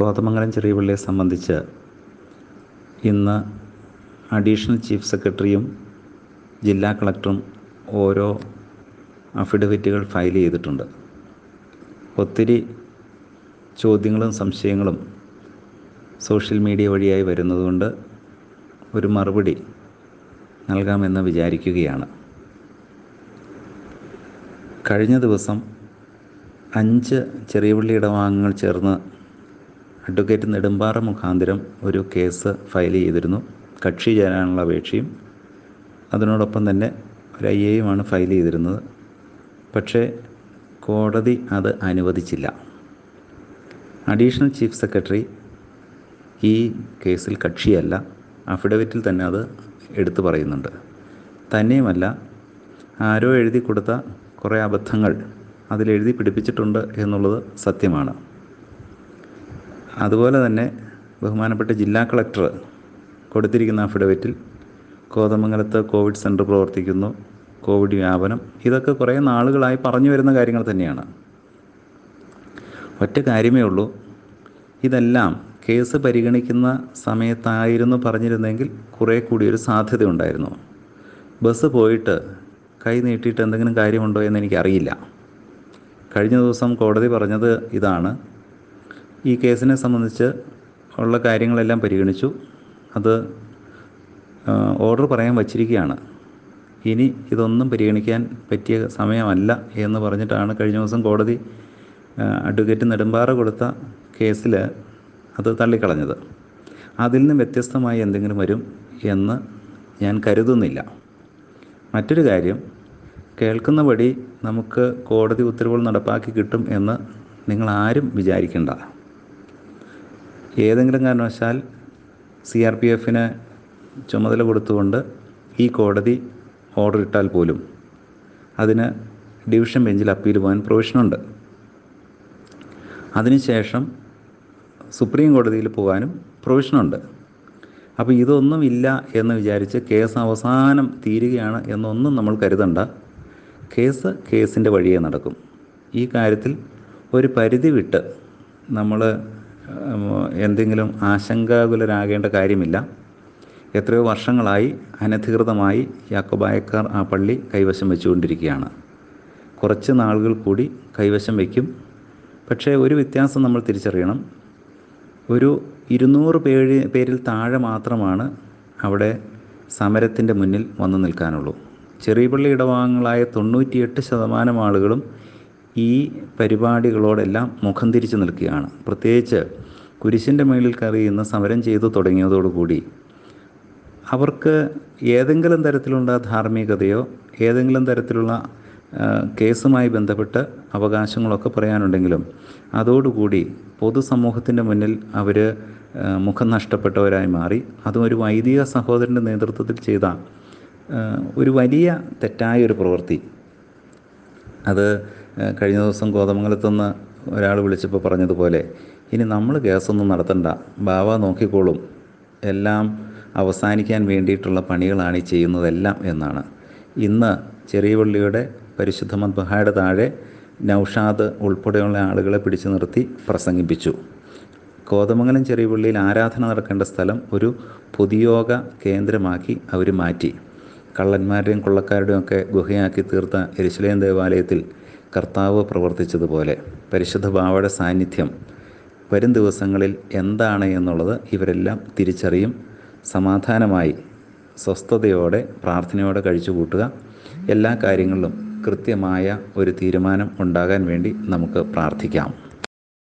കോതമംഗലം ചെറിയ പള്ളിയെ സംബന്ധിച്ച് ഇന്ന് അഡീഷണൽ ചീഫ് സെക്രട്ടറിയും ജില്ലാ കളക്ടറും ഓരോ അഫിഡവിറ്റുകൾ ഫയൽ ചെയ്തിട്ടുണ്ട്. ഒത്തിരി ചോദ്യങ്ങളും സംശയങ്ങളും സോഷ്യൽ മീഡിയ വഴിയായി വരുന്നതുകൊണ്ട് ഒരു മറുപടി നൽകാമെന്ന് വിചാരിക്കുകയാണ്. കഴിഞ്ഞ ദിവസം അഞ്ച് ചെറിയ പള്ളി ഇടവാങ്ങൾ ചേർന്ന് അഡ്വക്കേറ്റ് നെടുമ്പാറ മുഖാന്തരം ഒരു കേസ് ഫയൽ ചെയ്തിരുന്നു. കക്ഷി ചേരാനുള്ള അപേക്ഷയും അതിനോടൊപ്പം തന്നെ ഒരു ഐ എയുമാണ് ഫയൽ ചെയ്തിരുന്നത്. പക്ഷേ കോടതി അത് അനുവദിച്ചില്ല. അഡീഷണൽ ചീഫ് സെക്രട്ടറി ഈ കേസിൽ കക്ഷിയല്ല. അഫിഡവിറ്റിൽ തന്നെ അത് എടുത്തു പറയുന്നുണ്ട്. തന്നെയുമല്ല ആരോ എഴുതി കൊടുത്ത കുറേ അബദ്ധങ്ങൾ അതിലെഴുതി പിടിപ്പിച്ചിട്ടുണ്ട് എന്നുള്ളത് സത്യമാണ്. അതുപോലെ തന്നെ ബഹുമാനപ്പെട്ട ജില്ലാ കളക്ടർ കൊടുത്തിരിക്കുന്ന അഫിഡവിറ്റിൽ കോതമംഗലത്ത് കോവിഡ് സെന്റർ പ്രവർത്തിക്കുന്നു കോവിഡ് വ്യാപനം. ഇതൊക്കെ കുറേ നാളുകളായി പറഞ്ഞു വരുന്ന കാര്യങ്ങൾ തന്നെയാണ്. ഒറ്റ കാര്യമേ ഉള്ളൂ. ഇതെല്ലാം കേസ് പരിഗണിക്കുന്ന സമയത്തായിരുന്നു പറഞ്ഞിരുന്നെങ്കിൽ കുറേ കൂടി ഒരു സാധ്യത ഉണ്ടായിരുന്നു. ബസ് പോയിട്ട് കൈ നീട്ടിയിട്ട് എന്തെങ്കിലും കാര്യമുണ്ടോ എന്ന് എനിക്കറിയില്ല. കഴിഞ്ഞ ദിവസം കോടതി പറഞ്ഞത് ഇതാണ്. ഈ കേസിനെ സംബന്ധിച്ച് ഉള്ള കാര്യങ്ങളെല്ലാം പരിഗണിച്ചു. അത് ഓർഡർ പറയാൻ വച്ചിരിക്കുകയാണ്. ഇനി ഇതൊന്നും പരിഗണിക്കാൻ പറ്റിയ സമയമല്ല എന്ന് പറഞ്ഞിട്ടാണ് കഴിഞ്ഞ ദിവസം കോടതി അഡ്വക്കേറ്റ് നെടുമ്പാറ കൊടുത്ത കേസിൽ അത് തള്ളിക്കളഞ്ഞത്. അതിൽ നിന്ന് വ്യത്യസ്തമായി എന്തെങ്കിലും വരും എന്ന് ഞാൻ കരുതുന്നില്ല. മറ്റൊരു കാര്യം കേൾക്കുന്ന വഴി നമുക്ക് കോടതി ഉത്തരവുകൾ നടപ്പാക്കി കിട്ടും എന്ന് നിങ്ങൾ ആരും വിചാരിക്കേണ്ട. ഏതെങ്കിലും കാരണവശാൽ സി ആർ പി എഫിന് ചുമതല കൊടുത്തുകൊണ്ട് ഈ കോടതി ഓർഡർ ഇട്ടാൽ പോലും അതിന് ഡിവിഷൻ ബെഞ്ചിൽ അപ്പീൽ പോകാൻ പ്രൊവിഷനുണ്ട് അതിനുശേഷം സുപ്രീം കോടതിയിൽ പോകാനും പ്രൊവിഷനുണ്ട് അപ്പോൾ ഇതൊന്നും ഇല്ല എന്ന് വിചാരിച്ച് കേസ് അവസാനം തീരുകയാണ് എന്നൊന്നും നമ്മൾ കരുതണ്ട. കേസ് കേസിന്റെ വഴിയേ നടക്കും. ഈ കാര്യത്തിൽ ഒരു പരിധി വിട്ട് നമ്മൾ എന്തെങ്കിലും ആശങ്കാകുലരാകേണ്ട കാര്യമില്ല. എത്രയോ വർഷങ്ങളായി അനധികൃതമായി യാക്കോബായക്കാർ ആ പള്ളി കൈവശം വെച്ചുകൊണ്ടിരിക്കുകയാണ്. കുറച്ച് നാളുകൾ കൂടി കൈവശം വയ്ക്കും പക്ഷേ ഒരു വ്യത്യാസം നമ്മൾ തിരിച്ചറിയണം. ഒരു ഇരുന്നൂറ് പേര് പേരിൽ താഴെ മാത്രമാണ് അവിടെ സമരത്തിന്റെ മുന്നിൽ വന്നു നിൽക്കാനുള്ളൂ. ചെറിയ പള്ളി ഇടവാങ്ങളായ തൊണ്ണൂറ്റിയെട്ട് ശതമാനം ആളുകളും ഈ പരിപാടികളോടെല്ലാം മുഖം തിരിച്ചു നിൽക്കുകയാണ്. പ്രത്യേകിച്ച് കുരിശിന്റെ മേളിൽ കയറി ഇന്ന് സമരം ചെയ്തു തുടങ്ങിയതോടുകൂടി അവർക്ക് ഏതെങ്കിലും തരത്തിലുള്ള ധാർമ്മികതയോ ഏതെങ്കിലും തരത്തിലുള്ള കേസുമായി ബന്ധപ്പെട്ട് അവകാശങ്ങളൊക്കെ പറയാനുണ്ടെങ്കിലും അതോടുകൂടി പൊതുസമൂഹത്തിന്റെ മുന്നിൽ അവർ മുഖം നഷ്ടപ്പെട്ടവരായി മാറി. അതും ഒരു വൈദിക സഹോദരന്റെ നേതൃത്വത്തിൽ ചെയ്ത ഒരു വലിയ തെറ്റായ ഒരു പ്രവൃത്തി. അത് കഴിഞ്ഞ ദിവസം കോതമംഗലത്തുനിന്ന് ഒരാൾ വിളിച്ചപ്പോൾ പറഞ്ഞതുപോലെ ഇനി നമ്മൾ കേസൊന്നും നടത്തണ്ട. ബാവ നോക്കിക്കോളും. എല്ലാം അവസാനിക്കാൻ വേണ്ടിയിട്ടുള്ള പണികളാണ് ഈ ചെയ്യുന്നതെല്ലാം എന്നാണ്. ഇന്ന് ചെറിയ പള്ളിയുടെ പരിശുദ്ധ മദ്ബഹായുടെ താഴെ നൗഷാദ് ഉൾപ്പെടെയുള്ള ആളുകളെ പിടിച്ചു നിർത്തി പ്രസംഗിപ്പിച്ചു. കോതമംഗലം ചെറിയ പള്ളിയിൽ ആരാധന നടക്കേണ്ട സ്ഥലം ഒരു പൊതുയോഗ കേന്ദ്രമാക്കി അവർ മാറ്റി. കള്ളന്മാരുടെയും കൊള്ളക്കാരുടെയും ഒക്കെ ഗുഹയാക്കി തീർത്ത എരിശിലേം ദേവാലയത്തിൽ കർത്താവ് പ്രവർത്തിച്ചതുപോലെ പരിശുദ്ധ ബാവയുടെ സാന്നിധ്യം വരും ദിവസങ്ങളിൽ എന്താണ് എന്നുള്ളത് ഇവരെല്ലാം തിരിച്ചറിയും സമാധാനമായി സ്വസ്ഥതയോടെ പ്രാർത്ഥനയോടെ കഴിച്ചു കൂട്ടുക എല്ലാ കാര്യങ്ങളിലും കൃത്യമായ ഒരു തീരുമാനം ഉണ്ടാകാൻ വേണ്ടി നമുക്ക് പ്രാർത്ഥിക്കാം.